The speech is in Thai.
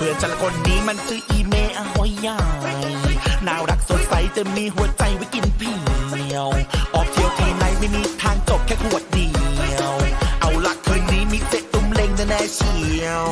เพื่อนฉันคนนี้มันชื่ออีเมอหอยใหญ่น่ารักสดใสจะมีหัวใจไว้กินเพียว ออกเที่ยวที่ไหนไม่มีทางจบแค่ขวดเดียว เอาละคืนนี้มีเซ็ตตุ้มเล็งแน่เชียว